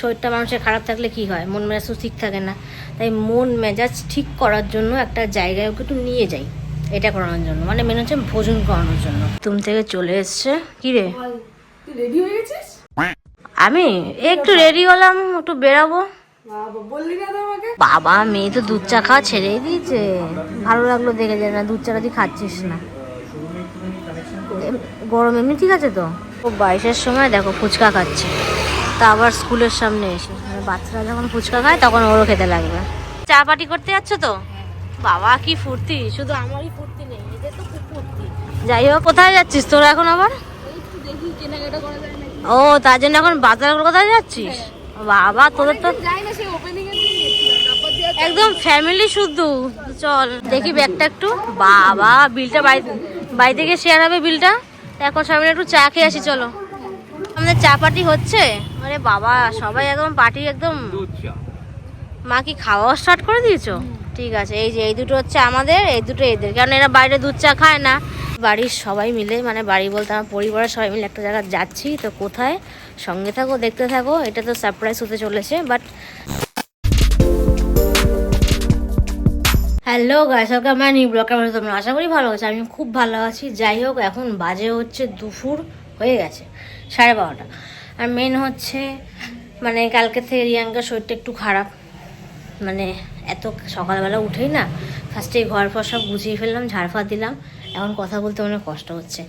শরীরটা মানুষের খারাপ থাকলে কি হয়? মন মেজাজ তো ঠিক থাকে না। তাই মন মেজাজ ঠিক করার জন্য একটা জায়গায় ওকে একটু নিয়ে যাই। এটা করানোর জন্য। মানে মেন হচ্ছে ভোজন করানোর জন্য। তুমি থেকে চলে এসছে। কি রে? তুই রেডি হয়ে গেছিস? আমি? একটু রেডি হলাম একটু বেরাবো। বাবা মেয়ে তো দুধ চা খাওয়া ছেড়েই দিয়েছে। ভালো লাগল দেখে যায় না দুধ চাটা তুই খাচ্ছিস না। গরম এমনি ঠিক আছে তো? ও বাইশের সময় দেখো ফুচকা খাচ্ছে। তা আবার স্কুলের সামনে এসে। মানে বাচ্চারা যখন ফুচকা খায়, তখন ওরও খেতে লাগবে। চা পাটি করতে যাচ্ছ তো? বাবা, কি ফুর্তি। শুধু আমারই ফুর্তি নেই, এদের তো খুব ফুর্তি। যাই হোক, কোথায় যাচ্ছিস তোরা এখন আবার? ও, তার জন্য এখন বাজার কোথায় যাচ্ছিস? বাবা, তোদের তো একদম ফ্যামিলি শুদ্ধ। চল, দেখি ব্যাগটা একটু। বাবা, বিলটা বাড়ি বাড়ি থেকে শেয়ার হবে বিলটা? এখন সামনে একটু চা খেয়ে আসি, চলো। আমাদের চা পার্টি হচ্ছে? আরে বাবা সবাই একদম পার্টি একদম মা কি খাওয়া স্টার্ট করে দিয়েছ? ঠিক আছে এই যে এই দুটো হচ্ছে আমাদের এই দুটো এদের। কারণ এরা বাইরে দুধ চা খায় না। বাড়ির সবাই মিলে মানে বাড়ি বলতে আমার পরিবারের সবাই মিলে একটা জায়গায় যাচ্ছি। তো কোথায়? সঙ্গে থাকো দেখতে থাকো। এটা তো সারপ্রাইজ হতে চলেছে বাট হ্যালো গাইস ওকে আমার নিউ ব্লগ কেমন তোমরা? আশা করি ভালো আছে। আমি খুব ভালো আছি। যাই হোক এখন বাজে হচ্ছে দুপুর হয়ে গেছে। সাড়ে বারোটা। আর মেন হচ্ছে মানে কালকে থেকে রিয়াঙ্কার শরীরটা একটু খারাপ। মানে এত সকালবেলা উঠেই না ফার্স্টে ঘর ফর সব গুছিয়ে ফেললাম ঝাড়ফাড় দিলাম। এখন কথা বলতে অনেক কষ্ট হচ্ছে।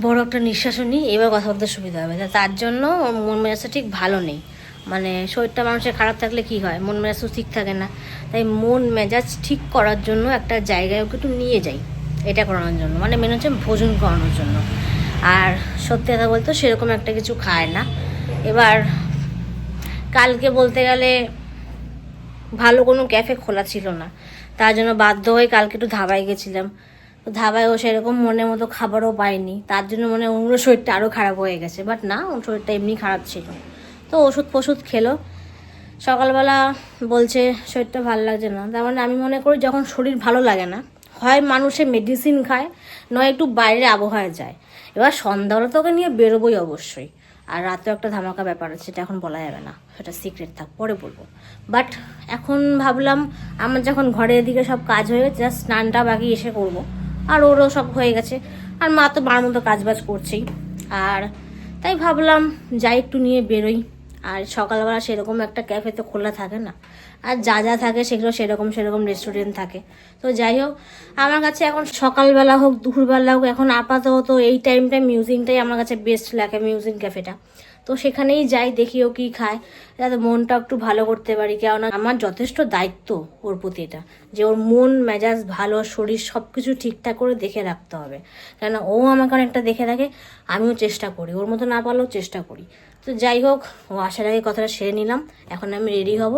বড় একটা নিঃশ্বাসও নিই, এবার কথা বলতে সুবিধা হবে। তার জন্য ওর মন মেজাজটা ঠিক ভালো নেই। মানে শরীরটা মানুষের খারাপ থাকলে কি হয়? মন মেজাজ ঠিক থাকে না। তাই মন মেজাজ ঠিক করার জন্য একটা জায়গায় ওকে একটু নিয়ে যাই। এটা করানোর জন্য। মানে মেন হচ্ছে ভোজন করানোর জন্য। আর সত্যি কথা বলতে সেরকম একটা কিছু খায় না। এবার কালকে বলতে গেলে ভালো কোনো ক্যাফে খোলা ছিল না। তার জন্য বাধ্য হয়ে কালকে একটু ধাবায় গেছিলাম। তো ধাবায় ও সেরকম মনের মতো খাবারও পায়নি তার জন্য মনে ওর শরীরটা আরও খারাপ হয়ে গেছে। বাট না, ওর শরীরটা এমনি খারাপ ছিল। তো ওষুধ ফষুধ খেলো। সকালবেলা বলছে, শরীরটা ভালো লাগছে না। তার মানে আমি মনে করি যখন শরীর ভালো লাগে না, হয় মানুষে মেডিসিন খায়, নয় একটু বাইরে আবহাওয়ায় যায়। এবার সন্ধ্যাবেলা তোকে নিয়ে বেরোবোই অবশ্যই। আর রাতেও একটা ধামাকা ব্যাপার আছে, সেটা এখন বলা যাবে না। সেটা সিক্রেট থাক, পরে বলব। বাট এখন ভাবলাম, আমার যখন ঘরের এদিকে সব কাজ হয়ে গেছে জাস্ট স্নানটা বাকি এসে করব। আর ওরও সব হয়ে গেছে। আর মা তো মার মতো কাজ বাজ করছেই। আর তাই ভাবলাম, যাই একটু নিয়ে বেরোই। আর সকালবেলা সেরকম একটা ক্যাফে তো খোলা থাকে না। আর যা যা থাকে সেগুলো সেরকম সেরকম রেস্টুরেন্ট থাকে। তো যাই হোক, আমার কাছে এখন সকালবেলা হোক, দুপুরবেলা হোক, এখন আপাতত এই টাইমটা মিউজিকটাই আমার কাছে বেস্ট লাগে মিউজিক ক্যাফেটা তো সেখানেই যাই, দেখি ও কী খায়। যাতে মনটা একটু ভালো করতে পারি, কেননা আমার যথেষ্ট দায়িত্ব ওর প্রতি এটা। যে ওর মন, মেজাজ ভালো, শরীর সব কিছু ঠিকঠাক করে দেখে রাখতে হবে। কেন ও আমাকে অনেকটা দেখে রাখে, আমিও চেষ্টা করি। ওর মতো না পারলেও চেষ্টা করি। তো যাই হোক, ও আসার আগে কথাটা সেরে নিলাম। এখন আমি রেডি হব।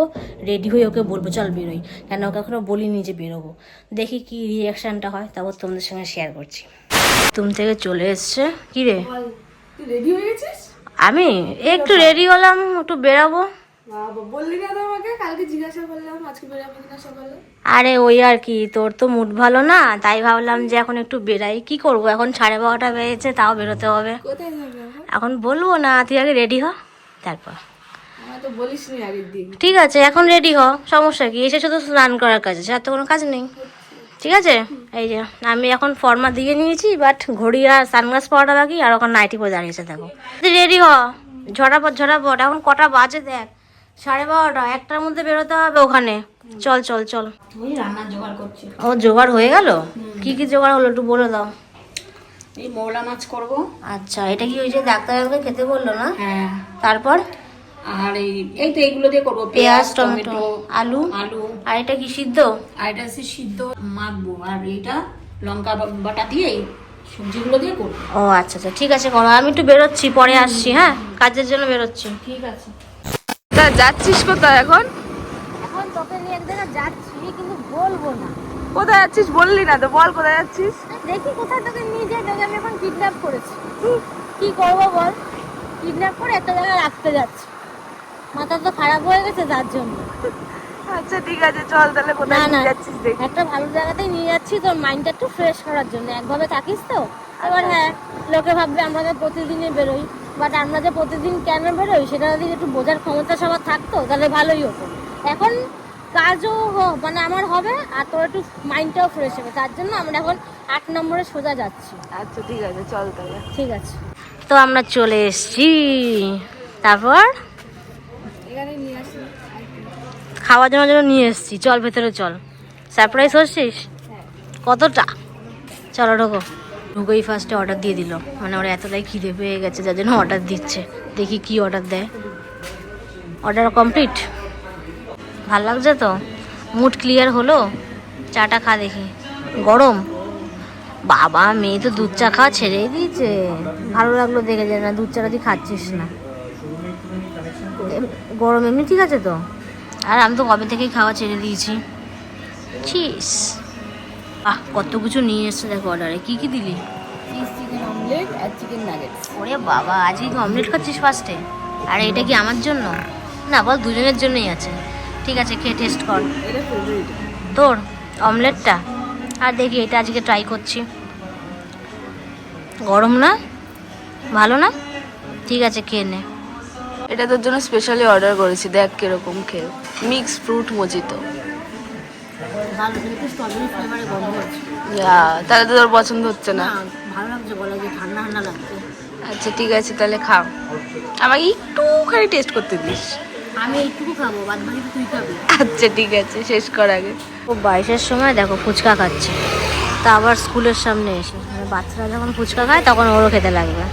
রেডি হয়ে ওকে বলব, চল বেরোই। কেন ওকে এখনও বলিনি যে বেরোবো। দেখি কি রিয়াকশানটা হয়, তারপর তোমাদের সঙ্গে শেয়ার করছি। তুমি থেকে চলে এসছে। কি রে? রেডি হয়ে গেছিস? আমি একটু রেডি হলাম একটু বেরাবো। আরে ওই আর কি তোর তো মুড ভালো না তাই ভাবলাম যে এখন একটু বেরাই। কি করব? এখন সাড়ে বারোটা বেজেছে তাও বেরোতে হবে। এখন? বলব না তুই আগে রেডি হ তারপর। ঠিক আছে এখন রেডি হ সমস্যা কি? এসে শুধু স্নান করার কাজ আছে আর তো কোনো কাজ নেই। ঠিক আছে? এই যে আমি এখন ফর্মা দিয়ে নিয়েছি বাট ঘড়ি আর সানগ্লাস পরাটা বাকি আর ওখানে নাইটি পরে দাঁড়িয়েছে দেখো। রেডি হ? ঝটাপট ঝটাপট এখন কটা বাজে দেখ? সাড়ে বারোটা একটার মধ্যে বেরোতে হবে ওখানে। চল চল চল। ও জোগাড় হয়ে গেল? কি কি জোগাড় হলো একটু বলে দাও। এই মৌলা মাছ করব। আচ্ছা এটা কি ওই যে ডাক্তার খেতে বলল না? হ্যাঁ। তারপর? আর এই এই তো এইগুলো দিয়ে করব পেঁয়াজ টমেটো আলু আলু। আর এটা কি সিদ্ধ? আর এটা হচ্ছে সিদ্ধ মাখবো। আর এইটা লঙ্কা বাটা দিয়ে এই সবজিগুলো দিয়ে করব। ও আচ্ছা আচ্ছা ঠিক আছে করো। আমি একটু বেরোচ্ছি পরে আসছি হ্যাঁ? কাজের জন্য বেরোচ্ছি। ঠিক আছে। তা যাচ্ছিস কোথায় এখন? এখন তোকে নিয়ে এক জায়গায় যাচ্ছি কিন্তু বলব না। কোথায় যাচ্ছিস বললি না তো বল কোথায় যাচ্ছিস? দেখি কোথায় তোকে নিয়ে যাই তোকে আমি এখন কিডন্যাপ করেছি। কি করব বল? কিডন্যাপ করে একটা জায়গায় রাখতে যাচ্ছি। মাথা তো খারাপ হয়ে গেছে যার জন্য। আচ্ছা ঠিক আছে চল তাহলে না না একটা ভালো জায়গাতেই নিয়ে যাচ্ছি তোর মাইন্ডটা একটু ফ্রেশ করার জন্য। একভাবে থাকিস তো? এবার হ্যাঁ লোকে ভাববে আমরা তো প্রতিদিনই বেরোই বাট আমরা যে প্রতিদিন কেন বেরোই সেটা যদি একটু বোঝার ক্ষমতা সবার থাকতো তাহলে ভালোই হতো। এখন কাজও মানে আমার হবে আর তোর একটু মাইন্ডটাও ফ্রেশ হবে। তার জন্য আমরা এখন আট নম্বরে সোজা যাচ্ছি। আচ্ছা ঠিক আছে চল তাহলে। ঠিক আছে। তো আমরা চলে এসেছি। তারপর এখানে নিয়ে আসি খাওয়ার জন্য জন্য নিয়ে এসেছি। চল ভেতরে চল। সারপ্রাইজ হচ্ছিস কতটা? চলো ঢোকো। ঢুকোই ফার্স্টে অর্ডার দিয়ে দিল। মানে ওরা এতটাই খিদে পেয়ে গেছে, যার জন্য অর্ডার দিচ্ছে। দেখি কি অর্ডার দেয়। অর্ডার কমপ্লিট ভালো লাগছে তো? মুড ক্লিয়ার হলো? চাটা খা দেখি। গরম? বাবা, মেয়ে তো দুধ চা খাওয়া ছেড়েই দিয়েছে। ভালো লাগল দেখে যে না, দুধ চাটা তুই খাচ্ছিস না। গরম এমনি ঠিক আছে তো? আর আমি তো কবে থেকেই খাওয়া ছেড়ে দিয়েছি। চিস আহ কত কিছু নিয়ে এসছে দেখো অর্ডারে কি কি দিলি? চিকেন অমলেট আর চিকেন নাগেটস ওরে বাবা আজকে কি অমলেট খাচ্ছিস ফার্স্টে আর এটা কি আমার জন্য? না বল দুজনের জন্যই আছে। ঠিক আছে খেয়ে টেস্ট কর। তোর অমলেটটা আর দেখি এটা আজকে ট্রাই করছি। গরম না? ভালো না? ঠিক আছে খেয়ে নে। এটা তোর জন্য স্পেশালি অর্ডার করেছি দেখ কীরকম খেয়ে। মিক্স ফ্রুট মজিতো তাহলে তো তোর পছন্দ হচ্ছে না। না ভালো লাগছে বলে যে ঠান্ডা ঠান্ডা লাগছে। আচ্ছা ঠিক আছে তাহলে খাও। আমাকে একটুখানি টেস্ট করতে দিস। আমি এইটুকু খাব বাদ বাকি তুই খাবি। আচ্ছা ঠিক আছে শেষ কর আগে। ও বাইশের সময় দেখো ফুচকা খাচ্ছে। তা আবার স্কুলের সামনে এসে মানে বাচ্চারা যখন ফুচকা খায় তখন ওরও খেতে লাগবে।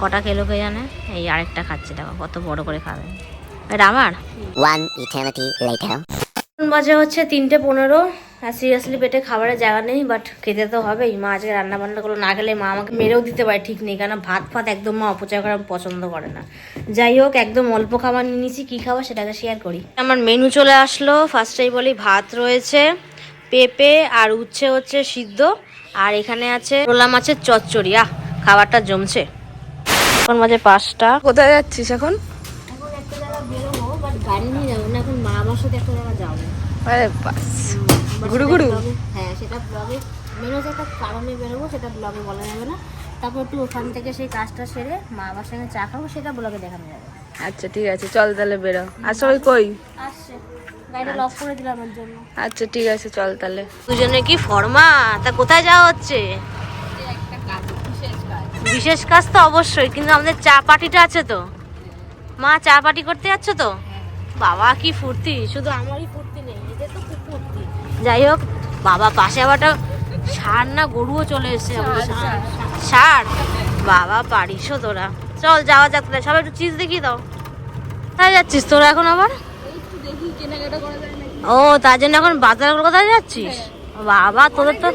কটা খেলো কে জানে? এই আরেকটা খাচ্ছে দেখো কত বড় করে খাবে। এটা আমার? One eternity later. বাজে হচ্ছে তিনটে পনেরো। আর সিরিয়াসলি পেটে খাবারের জায়গা নেই বাট খেতে তো হবেই। মা আজকে রান্না বান্নাগুলো না খেলে মা আমাকে মেরেও দিতে পারে ঠিক নেই। কারণ ভাত ফাত একদম মা অপচয় করা পছন্দ করে না। যাই হোক একদম অল্প খাবার নিয়ে নিয়েছি কী খাবার সেটাকে শেয়ার করি। আমার মেনু চলে আসলো। ফার্স্টেই বলি ভাত রয়েছে পেঁপে আর উচ্ছে হচ্ছে সিদ্ধ। আর এখানে আছে রোলা মাছের চচ্চড়ি। আহ খাবারটা জমছে। এখন মাঝে পাঁচটা। কোথায় যাচ্ছিস এখন? গাড়ি নিয়ে যাব না এখন মা আমার সাথে একটা জায়গা যাব। আরে বাস। ঘুরু? vlog-এ- হ্যাঁ সেটা ব্লগে মেন হচ্ছে একটা কারণে বেরোবো সেটা ব্লগে বলা যাবে না। তারপর একটু ওখান থেকে সেই কাজটা সেরে মা আমার সঙ্গে চা খাব সেটা ব্লগে দেখানো যাবে। আচ্ছা ঠিক আছে চল তাহলে বেরো। আর সবাই কই? আসছে। গাড়িটা করে দিলাম ওর জন্য। আচ্ছা ঠিক আছে চল তাহলে। দুজনে কি ফর্মা? তা কোথায় যাওয়া হচ্ছে? বিশেষ কাজ তো অবশ্যই কিন্তু আমাদের চা পার্টিটা আছে তো। মা চা পার্টি করতে যাচ্ছ তো? বাবা কি ফুর্তি? শুধু আমারই ফুর্তি নেই এদের তো খুব ফুর্তি। যাই হোক বাবা পাশে আবারটা ষাঁড় না গরুও চলে এসেছে সাথে। বাবা পারিসও তোরা। চল যাওয়া যাক তাহলে। সবাই একটু চিজ দেখিয়ে দাও। কোথায় যাচ্ছিস তোরা এখন আবার? ও তার জন্য এখন বাজার কোথায় যাচ্ছিস? বাবা তোদের তো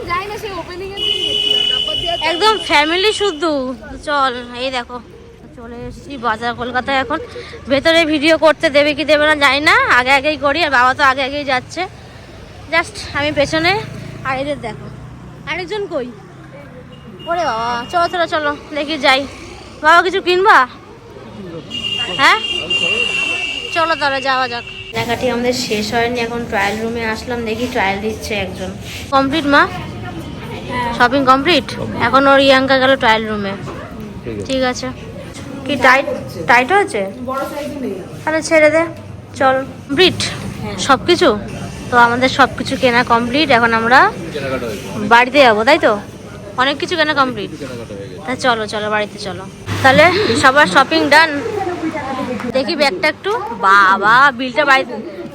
একদম ফ্যামিলি শুদ্ধ। চল এই দেখো। চলে এসেছি বাজার কলকাতায় এখন। ভেতরে ভিডিও করতে দেবে কি দেবে না জানি না। আগে আগেই করি আর বাবা তো আগে আগেই যাচ্ছে। জাস্ট আমি পেছনে আর এদের দেখো। আরেকজন কই? ওরে বাবা চলো চলো চলো দেখি যাই। বাবা কিছু কিনবা? হ্যাঁ? চলো তাহলে যাওয়া যাক। দেখাটি আমাদের শেষ হয়নি এখন ট্রায়াল রুমে আসলাম দেখি ট্রায়াল দিচ্ছে একজন। কমপ্লিট মা? শপিং কমপ্লিট এখন ওর ইয়াঙ্কা গেল ট্রায়াল রুমে ঠিক আছে। কি টাইট টাইট হয়েছে? তাহলে ছেড়ে দে। চল। কমপ্লিট সব কিছু তো আমাদের সব কিছু কেনা কমপ্লিট এখন আমরা বাড়িতে যাব, তাই তো? অনেক কিছু কেনা কমপ্লিট তা চলো চলো, বাড়িতে চলো। তাহলে সবার শপিং ডান দেখি ব্যাগটা একটু। বাবা, বিলটা বাড়ি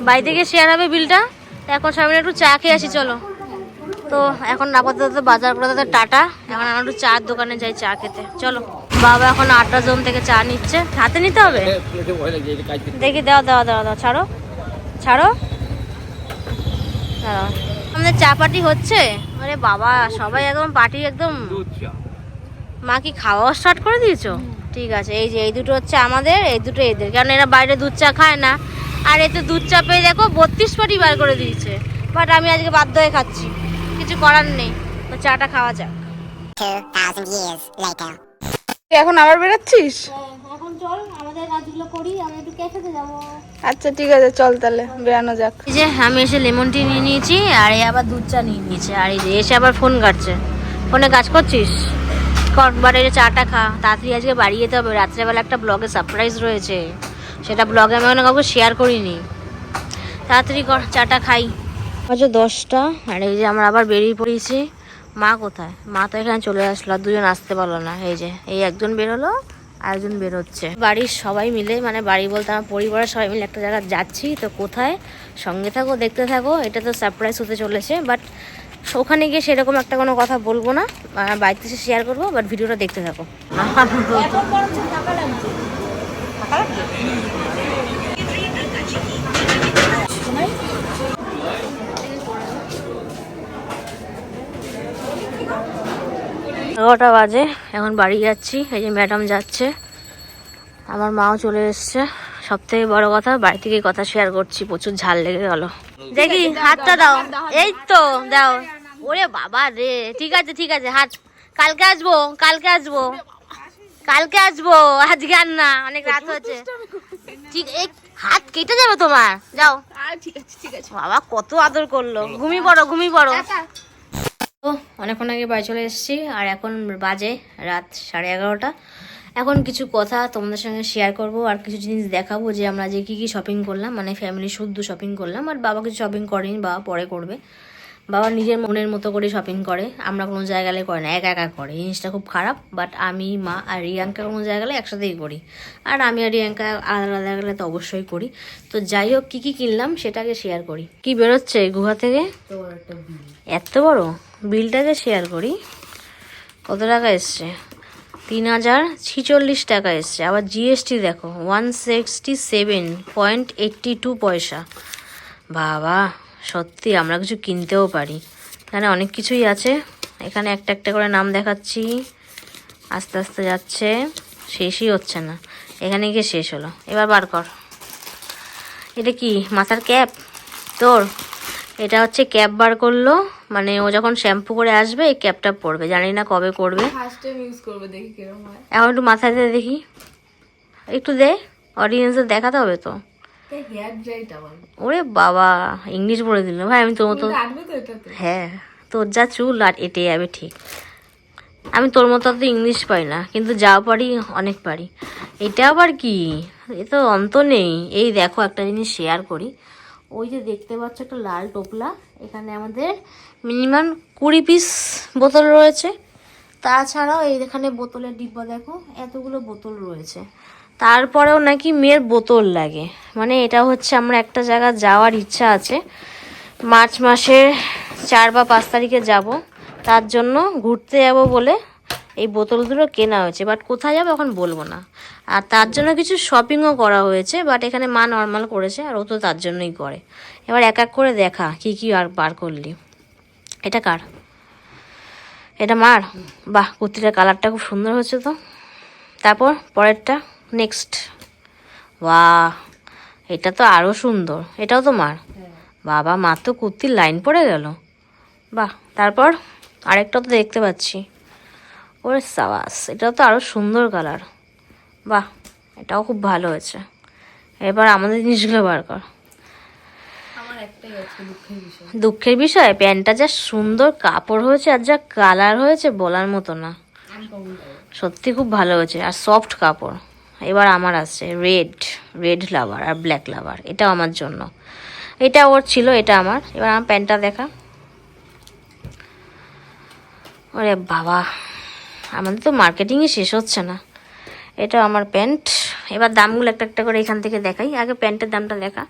বাড়ি থেকে শেয়ার হবে বিলটা? এখন সবাই একটু চা খেয়ে আসি, চলো। তো এখন আপাতত বাজার করাতে টাটা। এখন আমরা একটু চার দোকানে যাই চা খেতে। চলো। বাবা এখন আটটা জোন থেকে চা নিচ্ছে। হাতে নিতে হবে? দেখি দাও দাও দাও দাও ছাড়ো। ছাড়ো। দাঁড়াও। আমাদের চা পার্টি হচ্ছে? আরে বাবা সবাই একদম পার্টি একদম মা কি খাওয়া স্টার্ট করে দিয়েছ? ঠিক আছে এই যে এই দুটো হচ্ছে আমাদের এই দুটো এদের। কারণ এরা বাইরে দুধ চা খায় না। আর এতে দুধ চা পেয়ে দেখো বত্রিশ পাটি বার করে দিয়েছে। বাট আমি আজকে বাধ্য হয়ে খাচ্ছি। কিছু করার নেই। তো চাটা খাওয়া যাক। এখন আবার বেরোচ্ছিস? এখন চল আমাদের কাজগুলো করি আমি একটু ক্যাফেতে যাব। আচ্ছা ঠিক আছে চল তাহলে বেরানো যাক। এই যে আমি এসে লেমন টি নিয়ে নিয়েছি আর এই আবার দুধ চা নিয়ে নিয়েছে। আর এই যে এসে আবার ফোন কাটছে ফোনে কাজ করছিস? কর বারে চাটা খা। তাড়াতাড়ি আজকে বাড়ি যেতে হবে। রাত্রেবেলা একটা ব্লগে সারপ্রাইজ রয়েছে। সেটা ব্লগে আমি এখনও কাউকে শেয়ার করিনি। তাড়াতাড়ি কর চাটা খাই। আচ্ছা দশটা আর এই যে আমরা আবার বেরিয়ে পড়েছি। মা কোথায়? মা তো এখানে চলে আসলো দুজন আসতে পারল না। এই যে, এই একজন বেরোলো আর একজন বেরোচ্ছে বাড়ির সবাই মিলে মানে বাড়ি বলতে আমার পরিবারের সবাই মিলে একটা জায়গায় যাচ্ছি। তো কোথায়? সঙ্গে থাকো, দেখতে থাকো, এটা তো সারপ্রাইজ হতে চলেছে। বাট ওখানে গিয়ে সেরকম একটা কোনো কথা বলব না। বাড়িতে এসে শেয়ার করব বাট ভিডিওটা দেখতে থাকো। এগারোটা বাজে এখন বাড়ি যাচ্ছি এই যে ম্যাডাম যাচ্ছে। আমার মাও চলে এসছে। সব থেকে বড় কথা বাড়ি থেকে কথা শেয়ার করছি প্রচুর ঝাল লেগে গেল। দেখি হাতটা দাও। এই তো দাও। ওরে বাবা রে ঠিক আছে ঠিক আছে হাত কালকে আসব কালকে আসব। কালকে আসব আজকে আর না অনেক রাত হচ্ছে ঠিক এই হাত কেটে যাবে তোমার? যাও। ঠিক আছে ঠিক আছে। বাবা কত আদর করল। ঘুমিয়ে পড়ো ঘুমিয়ে পড়ো। ও, অনেকক্ষণ আগে বাড়ি চলে এসেছি, আর এখন বাজে রাত সাড়ে এগারোটা। এখন কিছু কথা তোমাদের সঙ্গে শেয়ার করব, আর কিছু জিনিস দেখাবো যে আমরা যে কী কী শপিং করলাম মানে ফ্যামিলি শুদ্ধ শপিং করলাম, আর বাবা কিছু শপিং করেনি, বাবা পরে করবে। বাবা নিজের মনের মতো করে শপিং করে আমরা কোনো জায়গায় করে না একা একা করে। জিনিসটা খুব খারাপ বাট আমি মা আর রিয়াঙ্কা কোনো জায়গায় একসাথেই করি। আর আমি আর রিয়াঙ্কা আলাদা আলাদা গেলে তো অবশ্যই করি। তো যাই হোক কী কী কিনলাম সেটাকে শেয়ার করি। কি বেরোচ্ছে গুহা থেকে? এত বড়? বিলটাকে শেয়ার করি। কত টাকা এসছে? তিন হাজার ছিচল্লিশ টাকা এসছে। আবার জিএসটি দেখো one sixty seven point eighty two পয়সা। বাবা সত্যি আমরা কিছু কিনতেও পারি। এখানে অনেক কিছুই আছে। এখানে একটা একটা করে নাম দেখাচ্ছি। আস্তে আস্তে যাচ্ছে। শেষই হচ্ছে না। এখানে গিয়ে শেষ হলো। এবার বার কর। এটা কি মাথার ক্যাপ? তোর? এটা হচ্ছে ক্যাপ বার করল। মানে ও যখন শ্যাম্পু করে আসবে এই ক্যাপটা পরবে। জানি না কবে করবে এখন একটু মাথায় দিয়ে দেখি। একটু দে অডিয়েন্সের দেখাতে হবে তো। ওরে বাবা ইংলিশ বলে দিল। ভাই আমি তোর মতো হ্যাঁ তোর যা চুল আর এটে যাবে ঠিক। আমি তোর মতো তো ইংলিশ পাই না কিন্তু যা পারি অনেক পারি। এটা আবার কি? এ তো অন্ত নেই। এই দেখো একটা জিনিস শেয়ার করি। ওই যে দেখতে পাচ্ছ একটা লাল টোপলা। এখানে আমাদের মিনিমাম কুড়ি পিস বোতল রয়েছে। তাছাড়াও এই এখানে বোতলের ডিব্বা দেখো এতগুলো বোতল রয়েছে। তারপরেও নাকি মেয়ের বোতল লাগে। মানে এটা হচ্ছে আমরা একটা জায়গা যাওয়ার ইচ্ছা আছে। মার্চ মাসের চার বা পাঁচ তারিখে যাব। তার জন্য ঘুরতে যাব বলে এই বোতলগুলো কেনা হয়েছে। বাট কোথায় যাব এখন বলব না। আর তার জন্য কিছু শপিংও করা হয়েছে। বাট এখানে মা নর্মাল করেছে আর ও তো তার জন্যই করে। এবার এক এক করে দেখা কি কি আর বার করলি। এটা কার? এটা মার? বাহ, কুর্তিটার কালারটা খুব সুন্দর হয়েছে তো। তারপর পরেরটা? নেক্সট বাহ এটা তো আরও সুন্দর। এটাও তো মার বাবা মার তো কুর্তির লাইন পড়ে গেল। বাহ তারপর আরেকটা তো দেখতে পাচ্ছি। ওরে সাবাস এটাও তো আরও সুন্দর কালার বাহ এটাও খুব ভালো হয়েছে। এবার আমাদের জিনিসগুলো বার কর। দুঃখের বিষয়। প্যান্টটা যা সুন্দর কাপড় হয়েছে আর যা কালার হয়েছে বলার মতো না। সত্যি খুব ভালো হয়েছে। আর সফট কাপড়। এবার আমার আছে রেড রেড লাভার আর ব্ল্যাক লাভার এটাও আমার জন্য। এটা ওর ছিল, এটা আমার। এবার আমার প্যান্টটা দেখা। ওরে বাবা, আমাদের তো মার্কেটিংই শেষ হচ্ছে না। এটা আমার প্যান্ট। এবার দামগুলো একটা একটা করে এখান থেকে দেখাই। আগে প্যান্টের দামটা দেখা।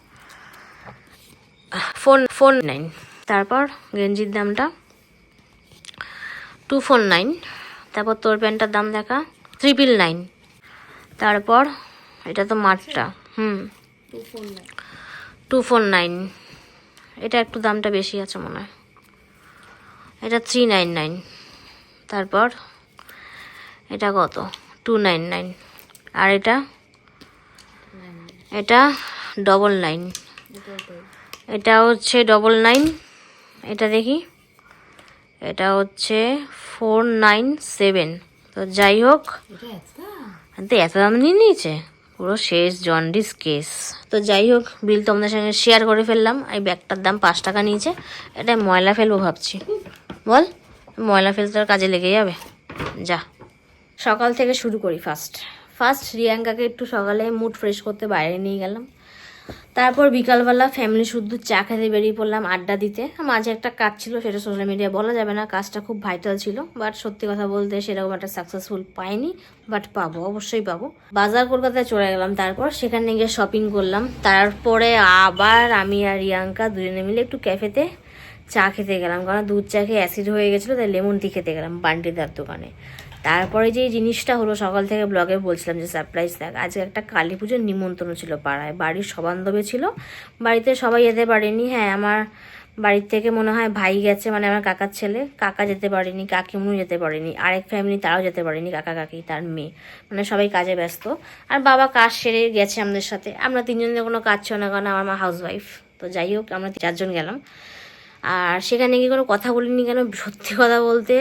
Four four nine. তারপর গেঞ্জির দামটা। Two four nine. তারপর তোর প্যান্টটার দাম দেখা। Triple nine. তারপর এটা তো মাঠটা, হুম। টু ফোর নাইন এটা একটু দামটা বেশি আছে মনে হয়। এটা থ্রি নাইন নাইন তারপর এটা কত? টু নাইন নাইন আর এটা? এটা ডবল নাইন এটা হচ্ছে ডবল নাইন এটা দেখি। এটা হচ্ছে ফোর নাইন সেভেন তো যাই হোক তো এত দাম নিয়ে নিয়েছে। পুরো শেষ জন্ডিস কেস তো যাই হোক, বিল তোমাদের সঙ্গে শেয়ার করে ফেললাম। এই ব্যাগটার দাম পাঁচ টাকা নিয়েছে। এটা ময়লা ফেলব ভাবছি। বল, ময়লা ফেলতে কাজে লেগে যাবে? যা। সকাল থেকে শুরু করি ফার্স্ট ফার্স্ট রিয়াঙ্কাকে একটু সকালে মুড ফ্রেশ করতে বাইরে নিয়ে গেলাম। তারপর বিকালবেলা ফ্যামিলি শুদ্ধ চা খেতে বেরিয়ে পড়লাম আড্ডা দিতে। মাঝে একটা কাজ ছিল, সেটা সোশ্যাল মিডিয়ায় বলা যাবে না, কাজটা খুব ভাইটাল ছিল বাট সত্যি কথা বলতে সেরকম একটা সাকসেসফুল পাইনি বাট পাবো, অবশ্যই পাবো। বাজার কলকাতায় চলে গেলাম, তারপর সেখানে গিয়ে শপিং করলাম, তারপরে আবার আমি আর রিয়াঙ্কা দুজনে মিলে একটু ক্যাফেতে চা খেতে গেলাম, কারণ দুধ চা খেয়ে অ্যাসিড হয়ে গেছিল, তাই লেমন টি খেতে গেলাম বান্টিদার দোকানে। তারপরে যে জিনিসটা হলো, সকাল থেকে ব্লগে বলছিলাম যে সারপ্রাইজ দেখ, আজকে একটা কালী পুজোর নিমন্ত্রণ ছিল পাড়ায়। বাড়ির সবান্ধবে ছিল। বাড়িতে সবাই যেতে পারেনি। হ্যাঁ আমার বাড়ির থেকে মনে হয় ভাই গেছে মানে আমার কাকার ছেলে। কাকা যেতে পারেনি কাকিমু যেতে পারেনি। আরেক ফ্যামিলি তারাও যেতে পারেনি, কাকা, কাকি, তার মেয়ে। মানে সবাই কাজে ব্যস্ত। আর বাবা কাজ সেরে গেছে আমাদের সাথে। আমরা তিনজনের কোনো কাজ ছিল না কারণ আমার মা হাউস ওয়াইফ তো যাই হোক, আমরা চারজন গেলাম। আর সেখানে গিয়ে কোনো কথা বলিনি কেন? সত্যি কথা বলতে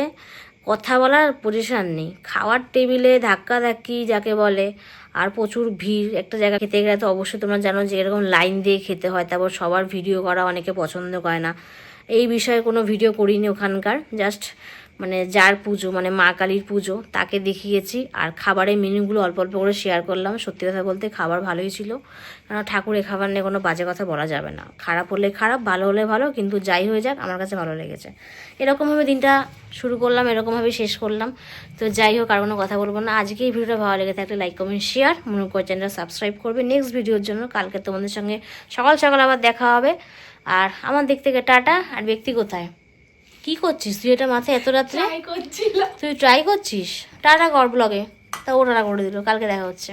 কথা বলার পজিশন নেই। খাওয়ার টেবিলে ধাক্কা ধাক্কি যাকে বলে, আর প্রচুর ভিড়। একটা জায়গা খেতে গেলে তো অবশ্যই তোমরা জানো যে এরকম লাইন দিয়ে খেতে হয়, তারপর সবার ভিডিও করা অনেকে পছন্দ করে না। এই বিষয়ে কোনো ভিডিও করিনি ওখানকার। জাস্ট মানে যার পুজো মানে মা কালীর পুজো, তাকে দেখিয়েছি। আর খাবারের মেনুগুলো অল্প অল্প করে শেয়ার করলাম। সত্যি কথা বলতে খাবার ভালোই ছিল। কারণ ঠাকুরের খাবার নিয়ে কোনো বাজে কথা বলা যাবে না। খারাপ হলে খারাপ, ভালো হলে ভালো, কিন্তু যাই হয়ে যাক, আমার কাছে ভালো লেগেছে। এরকমভাবে দিনটা শুরু করলাম, এরকমভাবে শেষ করলাম। তো যাই হোক, আর কোনো কথা বলব না। আজকে এই ভিডিওটা ভালো লেগে থাকলে লাইক কমেন্ট শেয়ার মনে করে চ্যানেলটা সাবস্ক্রাইব করবে নেক্সট ভিডিওর জন্য। কালকে তোমাদের সঙ্গে সকাল সকাল আবার দেখা হবে। আর আমার দিক থেকে টাটা। আর ব্যক্তি কোথায়? কি করছিস? তুই এটা মাথায় এত রাত্রে? তুই ট্রাই করছিস? টাটা কর ব্লগে। তা ও টাটা করে দিল। কালকে দেখা হচ্ছে।